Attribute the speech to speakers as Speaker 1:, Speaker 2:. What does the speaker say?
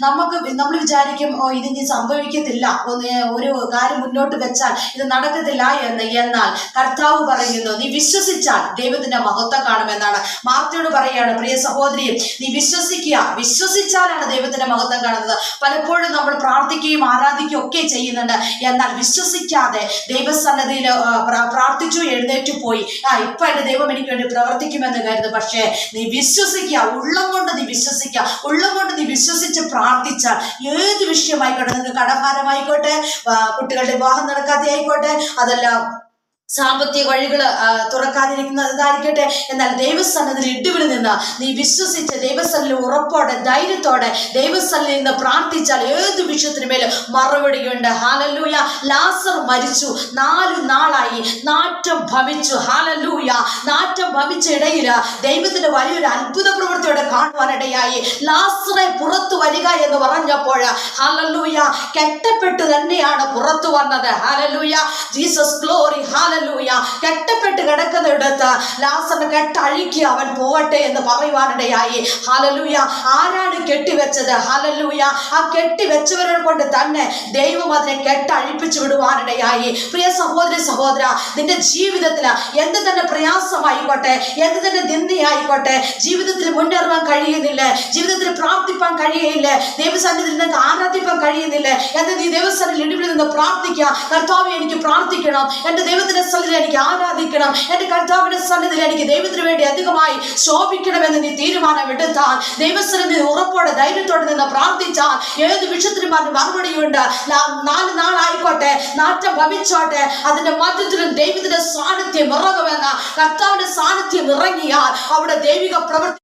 Speaker 1: നമുക്ക് നമ്മൾ വിചാരിക്കും ഓ ഇതിനി സംഭവിക്കത്തില്ല. ഒരു കാര്യം മുന്നോട്ട് വെച്ചാൽ ഇത് നടക്കത്തില്ല എന്ന്. എന്നാൽ കർത്താവ് പറയുന്നു നീ വിശ്വസിച്ചാൽ ദൈവത്തിന്റെ മഹത്വം കാണുമെന്നാണ്. മാർത്തിയോട് പറയുകയാണ് പ്രിയ സഹോദരി നീ വിശ്വസിക്കുക. വിശ്വസിച്ചാലാണ് ദൈവത്തിന്റെ മഹത്വം കാണുന്നത്. പലപ്പോഴും നമ്മൾ പ്രാർത്ഥിക്കുകയും ആരാധിക്കുകയും ഒക്കെ ചെയ്യുന്നുണ്ട്. എന്നാൽ വിശ്വസിക്കാതെ ദൈവസന്നദ്ധിയിൽ പ്രാർത്ഥിച്ചു എഴുന്നേറ്റ് പോയി. ആ ഇപ്പൊ എന്റെ ദൈവം എനിക്ക് വേണ്ടി പ്രവർത്തിക്കുമെന്ന് കരുത് പക്ഷേ നീ വിശ്വസിക്കുക. ഉള്ളം കൊണ്ട് നീ വിശ്വസിക്കുക. ഉള്ളം കൊണ്ട് നീ വിശ്വസിച്ച് പ്രാർത്ഥിച്ചാൽ ഏത് വിഷയമായിക്കോട്ടെ നിങ്ങൾക്ക് കടഭാരമായിക്കോട്ടെ കുട്ടികളുടെ വിവാഹം നടക്കാതെ ആയിക്കോട്ടെ അതല്ല സാമ്പത്തിക വഴികൾ തുറക്കാതിരിക്കുന്നതായിരിക്കട്ടെ എന്നാൽ ദൈവസ്ഥാനത്തിൽ ഇടിവിൽ നിന്ന് നീ വിശ്വസിച്ച് ദൈവസ്ഥലിൽ ഉറപ്പോടെ ധൈര്യത്തോടെ ദൈവസ്ഥലിൽ നിന്ന് പ്രാർത്ഥിച്ചാൽ ഏത് വിഷയത്തിനു മേലും മറുപടിയുണ്ട് ഹാലല്ലൂയ. ലാസർ മരിച്ചു. നാല് നാളായി. നാറ്റം ഭവിച്ചു. ഹാലല്ലൂയ നാറ്റം ഭവിച്ച ഇടയിൽ ദൈവത്തിന്റെ വലിയൊരു അത്ഭുത പ്രവൃത്തിയോടെ കാണുവാനിടയായി ലാസറെ പുറത്തു വരിക എന്ന് പറഞ്ഞപ്പോൾ ഹാലല്ലൂയ കെട്ടപ്പെട്ട് തന്നെയാണ് പുറത്തു വന്നത്. ഹാലല്ലൂയ ജീസസ് ഗ്ലോറി ഹാലല്ലൂയ കെട്ടപ്പെട്ട് കിടക്കുന്നിടത്ത് ലാസറിനെ കെട്ടഴുക്കി അവൻ പോവട്ടെ എന്ന് പറയുവാനിടയായി ഹാലല്ലൂയ ആരാണ് കെട്ടിവെച്ചത്? ഹാലല്ലൂയ ആ കെട്ടിവെച്ചവരെ കൊണ്ട് തന്നെ ദൈവം അതിനെ കെട്ടഴിപ്പിച്ചു വിടുവാനിടയായി പ്രിയ സഹോദരി സഹോദര നിന്റെ ജീവിതത്തിൽ എന്ത് തന്നെ പ്രയാസമായിക്കോട്ടെ എന്ത് തന്നെ നിന്ദയായിക്കോട്ടെ ജീവിതത്തിൽ മുന്നേറുവാൻ കഴിയുന്നില്ല ജീവിതത്തിൽ പ്രാർത്ഥിപ്പാൻ കഴിയയില്ല ദൈവസന്നിധിയിൽ നിനക്ക് ആരാധിപ്പാൻ കഴിയുന്നില്ല എന്ന് നീ ദൈവസന്നിധിയിൽ ഇടിവിൽ നിന്ന് പ്രാർത്ഥിക്കുക കർത്താവ് എനിക്ക് പ്രാർത്ഥിക്കണം എന്റെ ദൈവത്തിന്റെ സന്നിധിയിൽ എനിക്ക് ആരാധിക്കണം എന്റെ കർത്താവിന്റെ സന്നിധിയിൽ എനിക്ക് ദൈവത്തിന് വേണ്ടി അധികമായി ശോഭിക്കണമെന്ന് നീ തീരുമാനം എടുത്താൽ ദൈവസന്നിധി ഉറപ്പോടെ ധൈര്യത്തോടെ നിന്ന് പ്രാർത്ഥിച്ചാൽ ഏത് വിഷത്തിനും മറുപടിയുണ്ട്. നാല് നാല് നാളായിക്കോട്ടെ നാറ്റം ഭവിച്ചോട്ടെ അതിന്റെ മധ്യത്തിലും ദൈവത്തിന്റെ സാന്നിധ്യം ഇറങ്ങുമെന്ന് കർത്താവിന്റെ സാന്നിധ്യം ഇറങ്ങിയാൽ അവിടെ ദൈവിക പ്രവൃത്തി